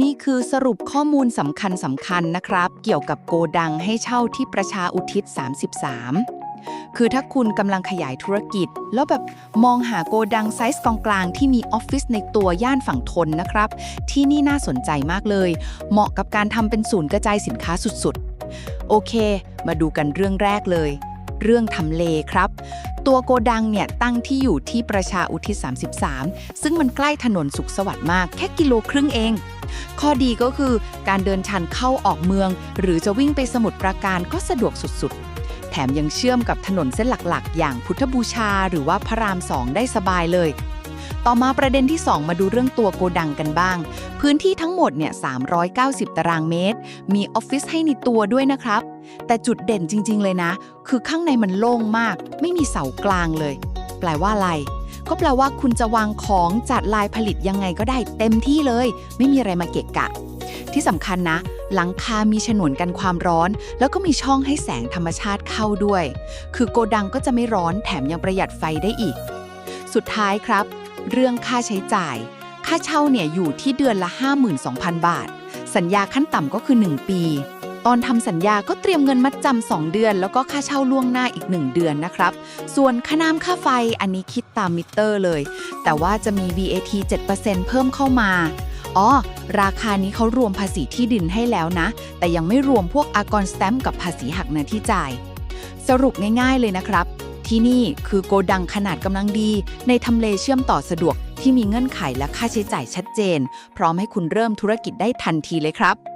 นี่คือสรุปข้อมูลสำคัญสำคัญนะครับ เกี่ยวกับโกดังให้เช่าที่ประชาอุทิศ 33 คือถ้าคุณกำลังขยายธุรกิจ แล้วแบบมองหาโกดังไซส์กลางๆที่มีออฟฟิศในตัวย่านฝั่งทนนะครับ ที่นี่น่าสนใจมากเลย เหมาะกับการทำเป็นศูนย์กระจายสินค้าสุดๆ โอเค มาดูกันเรื่องแรกเลย เรื่องทำเลครับตัวโกดังเนี่ยตั้งที่อยู่ที่ประชาอุทิศ 33 ซึ่งมันใกล้ถนนสุขสวัสดิ์มาก แค่กิโลครึ่งเอง ข้อดีก็คือการเดินชันเข้าออกเมือง หรือจะวิ่งไปสมุทรปราการก็สะดวกสุดๆ แถมยังเชื่อมกับถนนเส้นหลักๆ อย่างพุทธบูชาหรือว่าพระรามสองได้สบายเลย ต่อมาประเด็นที่ 2 มาดูเรื่องตัวโกดังกันบ้าง พื้นที่ทั้งหมดเนี่ย 390 ตารางเมตร มีออฟฟิศให้ในตัวด้วยนะครับ แต่จุดเด่นจริง ๆ เลยนะ คือข้างในมันโล่งมาก ไม่มีเสากลางเลย แปลว่าอะไร ก็แปลว่าคุณจะวางของจัดลายผลิตยังไงก็ได้เต็มที่เลย ไม่มีอะไรมาเกะกะ ที่สำคัญนะ หลังคามีฉนวนกันความร้อน แล้วก็มีช่องให้แสงธรรมชาติเข้าด้วย คือโกดังก็จะไม่ร้อนแถมยังประหยัดไฟได้อีก สุดท้ายครับ เรื่องค่าใช้จ่าย ค่าเช่าเนี่ยอยู่ที่เดือนละ 52,000 บาท สัญญาขั้นต่ำก็คือ 1 ปี ตอนทำสัญญาก็เตรียมเงินมัดจำ2เดือน แล้วก็ค่าเช่าล่วงหน้าอีก 1 เดือนนะครับ ส่วนค่าน้ำค่าไฟอันนี้คิดตามมิเตอร์เลย แต่ว่าจะมี VAT 7%เพิ่มเข้ามาอ๋อ ราคานี้เขารวมภาษีที่ดินให้แล้วนะ แต่ยังไม่รวมพวกอากรสแตมกับภาษีหักเงินที่จ่าย สรุปง่ายๆเลยนะครับ ที่นี่คือโกดังขนาดกำลังดี ในทำเลเชื่อมต่อสะดวกที่มีเงื่อนไขและค่าใช้จ่ายชัดเจน พร้อมให้คุณเริ่มธุรกิจได้ทันทีเลยครับ